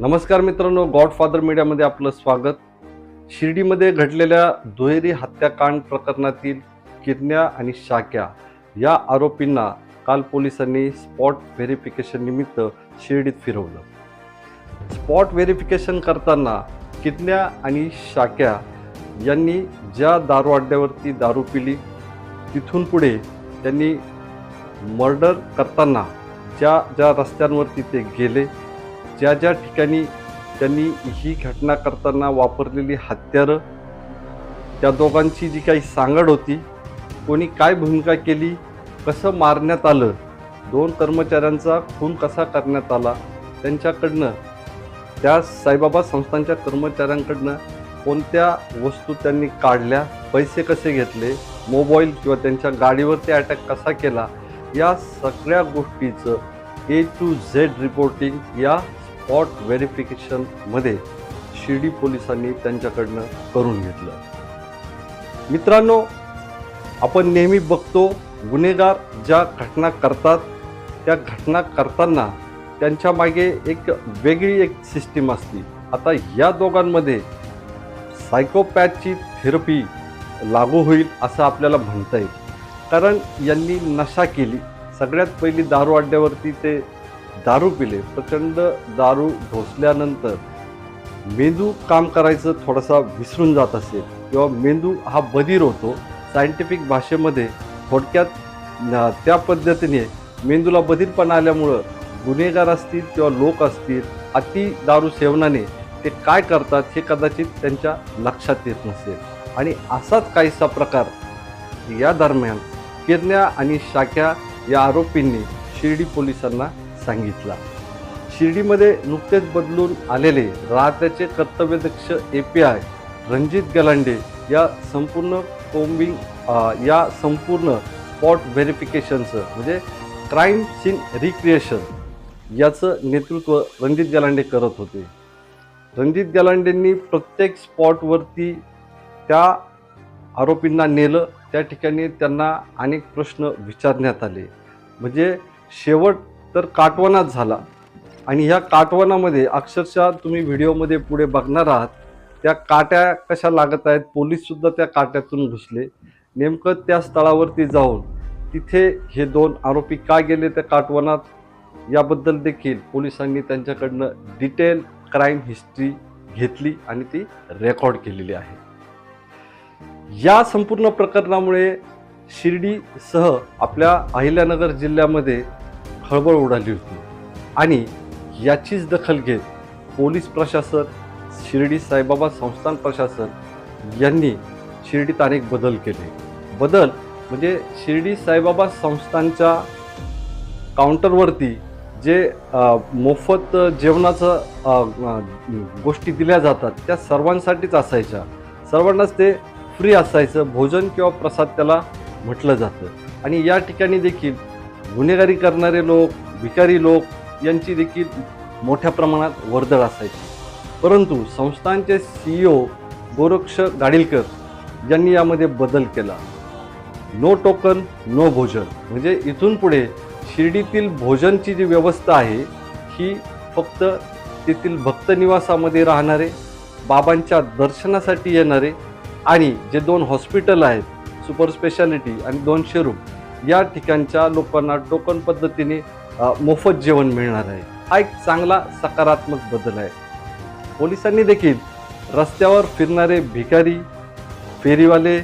नमस्कार मित्रांनो गॉडफादर मीडियामध्ये आपलं स्वागत. शिर्डीमध्ये घडलेल्या दुहेरी हत्याकांड प्रकरणातील किरण्या आणि शाक्या या आरोपींना काल पोलिसांनी स्पॉट व्हेरिफिकेशन निमित्त शिर्डीत फिरवलं. स्पॉट व्हेरिफिकेशन करताना किरण्या आणि शाक्या यांनी ज्या दारू अड्ड्यावरती दारू पिली तिथून पुढे त्यांनी मर्डर करताना ज्या ज्या रस्त्यांवरती ते गेले ज्या ज्या ठिकाणी त्यांनी ही घटना करताना वापरलेली हत्यारं त्या दोघांची जी काही सांगड होती कोणी काय भूमिका केली कसं मारण्यात आलं दोन कर्मचाऱ्यांचा खून कसा करण्यात आला त्यांच्याकडनं त्या साईबाबा संस्थांच्या कर्मचाऱ्यांकडनं कोणत्या वस्तू त्यांनी काढल्या पैसे कसे घेतले मोबाईल किंवा त्यांच्या गाडीवरती अटॅक कसा केला या सगळ्या गोष्टीचं ए टू झेड रिपोर्टिंग या स्पॉट व्हेरिफिकेशनमध्ये शिर्डी पोलिसांनी त्यांच्याकडनं करून घेतलं. मित्रांनो आपण नेहमी बघतो गुन्हेगार ज्या घटना करतात त्या घटना करताना त्यांच्या मागे एक वेगळी एक सिस्टीम असते. आता या दोघांमध्ये सायकोपॅथची थेरपी लागू होईल असं आपल्याला म्हणता येईल. कारण यांनी नशा केली. सगळ्यात पहिली दारू अड्ड्यावरती ते दारू पिले प्रचंड दारू ढोसल्यानंतर मेंदू काम करायचं थोडासा विसरून जात असेल किंवा मेंदू हा बधीर होतो सायंटिफिक भाषेमध्ये थोडक्यात त्या पद्धतीने मेंदूला बधीरपणा आल्यामुळं गुन्हेगार असतील किंवा लोक असतील अति दारू सेवनाने ते काय करतात हे कदाचित त्यांच्या लक्षात येत नसेल. आणि असाच काहीसा प्रकार या दरम्यान किरण्या आणि शाक्या या आरोपींनी शिर्डी पोलिसांना सांगितला. शिर्डीमध्ये नुकतेच बदलून आलेले राहत्याचे कर्तव्यदक्ष A P I Ranjit Galande या संपूर्ण कोम्बिंग या संपूर्ण स्पॉट व्हेरिफिकेशनचं म्हणजे क्राईम सीन रिक्रिएशन याचं नेतृत्व रणजित गलांडे करत होते. रणजित गलांडेंनी प्रत्येक स्पॉटवरती त्या आरोपींना नेलं त्या ठिकाणी त्यांना अनेक प्रश्न विचारण्यात आले. म्हणजे शेवट तर काटवणाच झाला. आणि ह्या काटवणामध्ये अक्षरशः तुम्ही व्हिडिओमध्ये पुढे बघणार आहात त्या काट्या कशा लागत आहेत पोलीससुद्धा त्या काट्यातून घुसले. नेमकं त्या स्थळावरती जाऊन तिथे हे दोन आरोपी का गेले त्या काटवनात याबद्दल देखील पोलिसांनी त्यांच्याकडनं डिटेल क्राईम हिस्ट्री घेतली आणि ती रेकॉर्ड केलेली आहे. या संपूर्ण प्रकरणामुळे शिर्डीसह आपल्या अहिल्यानगर जिल्ह्यामध्ये खळबळ उडाली होती. आणि याचीच दखल घेत पोलीस प्रशासन शिर्डी साईबाबा संस्थान प्रशासन यांनी शिर्डीत अनेक बदल केले. बदल म्हणजे शिर्डी साईबाबा संस्थानच्या काउंटरवरती जे मोफत जेवणाचं गोष्टी दिल्या जातात त्या सर्वांसाठीच असायच्या. सर्वांनाच ते फ्री असायचं भोजन किंवा प्रसाद त्याला म्हटलं जातं. आणि या ठिकाणी देखील गुन्हेगारी करणारे लोक भिकारी लोक यांची देखील मोठ्या प्रमाणात वर्दळ असायची. परंतु संस्थांचे सीईओ गोरक्ष गाडीलकर यांनी यामध्ये बदल केला. नो टोकन नो भोजन. म्हणजे इथून पुढे शिर्डीतील भोजनची जी व्यवस्था आहे ही फक्त तेथील भक्तनिवासामध्ये राहणारे बाबांच्या दर्शनासाठी येणारे आणि जे दोन हॉस्पिटल आहेत सुपर स्पेशालिटी आणि दोनशे रूम या ठिकाणच्या लोकांना टोकन पद्धतीने मोफत जेवण मिळणार आहे. हा एक चांगला सकारात्मक बदल आहे. पोलिसांनी देखील रस्त्यावर फिरणारे भिकारी फेरीवाले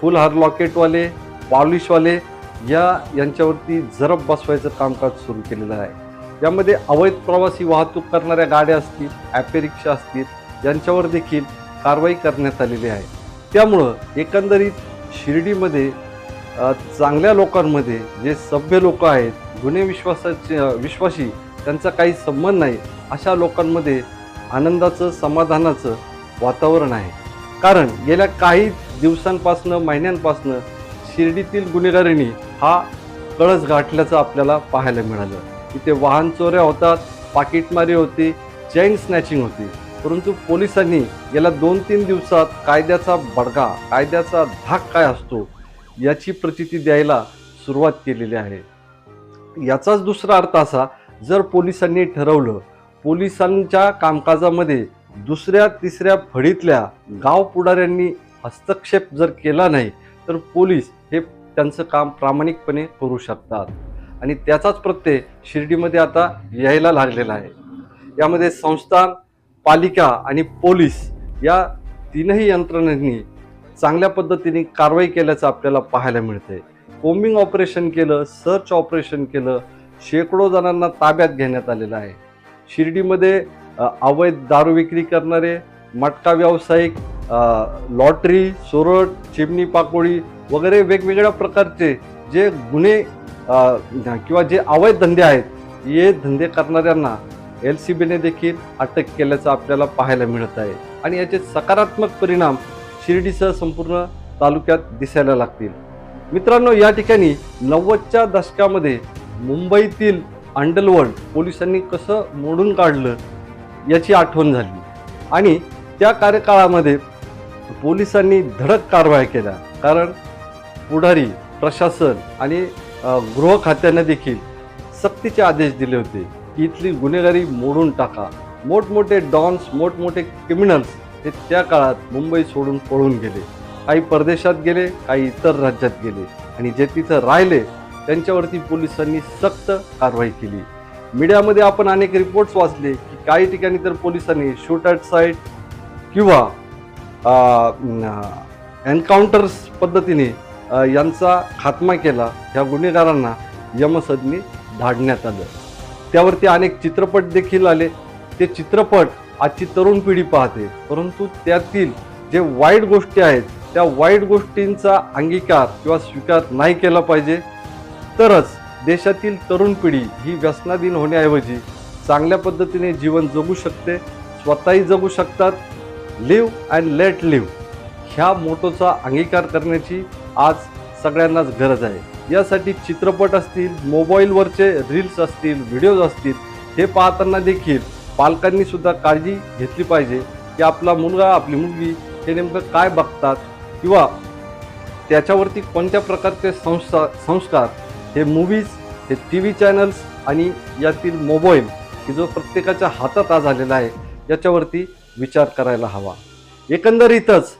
फुल हार लॉकेटवाले पॉलिशवाले या यांच्यावरती जरब बसवायचं कामकाज सुरू केलेलं आहे. यामध्ये अवैध प्रवासी वाहतूक करणाऱ्या गाड्या असतील ॲपे रिक्षा असतील यांच्यावर देखील कारवाई करण्यात आलेली आहे. त्यामुळं एकंदरीत शिर्डीमध्ये चांगल्या लोकांमध्ये जे सभ्य लोक आहेत गुन्हे विश्वासाचे विश्वासी त्यांचा काही संबंध नाही अशा लोकांमध्ये आनंदाचं समाधानाचं वातावरण आहे. कारण गेल्या काही दिवसांपासनं महिन्यांपासनं शिर्डीतील गुन्हेगारीने हा कळस गाठल्याचं आपल्याला पाहायला मिळालं. तिथे वाहन चोऱ्या होतात पाकिटमारी होती चैन स्नॅचिंग होती. परंतु पोलिसांनी गेल्या दोन तीन दिवसात कायद्याचा बडगा कायद्याचा धाक काय असतो याची प्रचिती द्यायला सुरुवात केलेली आहे. याचाच दुसरा अर्थ असा जर पोलिसांनी ठरवलं पोलिसांच्या कामकाजामध्ये दुसऱ्या तिसऱ्या फळीतल्या गाव पुढाऱ्यांनी हस्तक्षेप जर केला नाही तर पोलीस हे त्यांचं काम प्रामाणिकपणे करू शकतात. आणि त्याचाच प्रत्यय शिर्डीमध्ये आता यायला लागलेला आहे. यामध्ये संस्थान पालिका आणि पोलीस या तीनही यंत्रणांनी चांगल्या पद्धतीने कारवाई केल्याचं आपल्याला पाहायला मिळते कोम्बिंग ऑपरेशन केलं सर्च ऑपरेशन केलं शेकडो जणांना ताब्यात घेण्यात आलेलं आहे. शिर्डीमध्ये अवैध दारू विक्री करणारे मटका व्यावसायिक लॉटरी सोरट चिमणी पाकोळी वगैरे वेगवेगळ्या प्रकारचे जे गुन्हे किंवा जे अवैध धंदे आहेत हे धंदे करणाऱ्यांना एल सी बीने देखील अटक केल्याचं आपल्याला पाहायला मिळत आहे. आणि याचे सकारात्मक परिणाम शिर्डीसह संपूर्ण तालुक्यात दिसायला लागतील. मित्रांनो या ठिकाणी नव्वदच्या दशकामध्ये मुंबईतील अंडलवर्ल्ड पोलिसांनी कसं मोडून काढलं याची आठवण झाली. आणि त्या कार्यकाळामध्ये पोलिसांनी धडक कारवाया केल्या. कारण पुढारी प्रशासन आणि अ, गृह देखील सक्तीचे आदेश दिले होते की इथली गुन्हेगारी मोडून टाका. मोठमोठे डॉन्स मोठमोठे क्रिमिनल्स हे त्या काळात मुंबई सोडून पळून गेले. काही परदेशात गेले काही इतर राज्यात गेले. आणि जे तिथं राहिले त्यांच्यावरती पोलिसांनी सक्त कारवाई केली. मीडियामध्ये आपण अनेक रिपोर्ट्स वाचले की काही ठिकाणी तर पोलिसांनी शूट ॲट साईट किंवा एन्काउंटर्स पद्धतीने यांचा खात्मा केला. ह्या गुन्हेगारांना यमसदनी धाडण्यात आलं. त्यावरती अनेक चित्रपट देखील आले. ते चित्रपट आजची तरुण पिढी पाहते. परंतु त्यातील जे वाईट गोष्टी आहेत त्या वाईट गोष्टींचा अंगीकार किंवा स्वीकार नाही केला पाहिजे. तरच देशातील तरुण पिढी ही व्यसनाधीन होण्याऐवजी चांगल्या पद्धतीने जीवन जगू शकते स्वतःही जगू शकतात. लिव्ह अँड लेट लिव्ह ह्या मोटोचा अंगीकार करण्याची आज सगळ्यांनाच गरज आहे. यासाठी चित्रपट असतील मोबाईलवरचे रील्स असतील व्हिडिओज असतील हे पाहताना देखील पालकांनी सुद्धा काळजी घेतली पाहिजे की आपला मुलगा आपली मुलगी हे नेमकं काय बघतात किंवा त्याच्यावरती कोणत्या प्रकारचे संस्था संस्कार हे मूवीज हे टी व्ही चॅनल्स आणि यातील मोबाईल की जो प्रत्येकाच्या हातात आज आलेला आहे याच्यावरती विचार करायला हवा. एकंदरीतच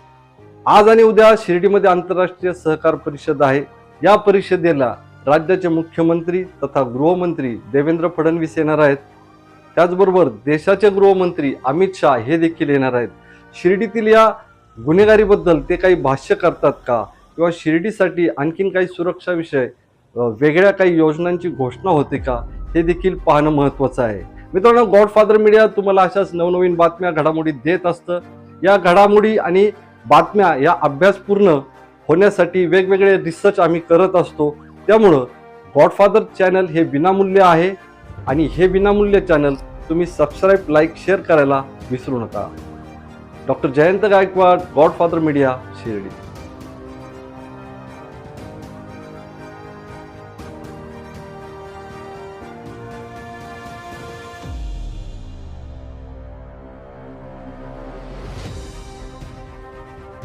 आज आणि उद्या शिर्डीमध्ये आंतरराष्ट्रीय सहकार परिषद आहे. या परिषदेला राज्याचे मुख्यमंत्री तथा गृहमंत्री देवेंद्र फडणवीस येणार आहेत. त्याचबरोबर देशाचे गृहमंत्री अमित शहा हे देखील येणार आहेत. शिर्डीतील या गुन्हेगारीबद्दल ते काही भाष्य करतात का? किंवा शिर्डीसाठी आणखीन काही सुरक्षा विषय वेगळ्या काही योजनांची घोषणा होते का? हे देखील पाहणं महत्त्वाचं आहे. मित्रांनो गॉडफादर मीडिया तुम्हाला अशाच नवनवीन बातम्या घडामोडी देत असतं. या घडामोडी आणि बातम्या या अभ्यासपूर्ण होण्यासाठी वेगवेगळे रिसर्च आम्ही करत असतो. त्यामुळं गॉडफादर चॅनल हे विनामूल्य आहे. आणि हे विनामूल्य चॅनल तुम्ही सबस्क्राईब लाईक शेअर करायला विसरू नका. Doctor Jayant Gaikwad godfather media Shirdi.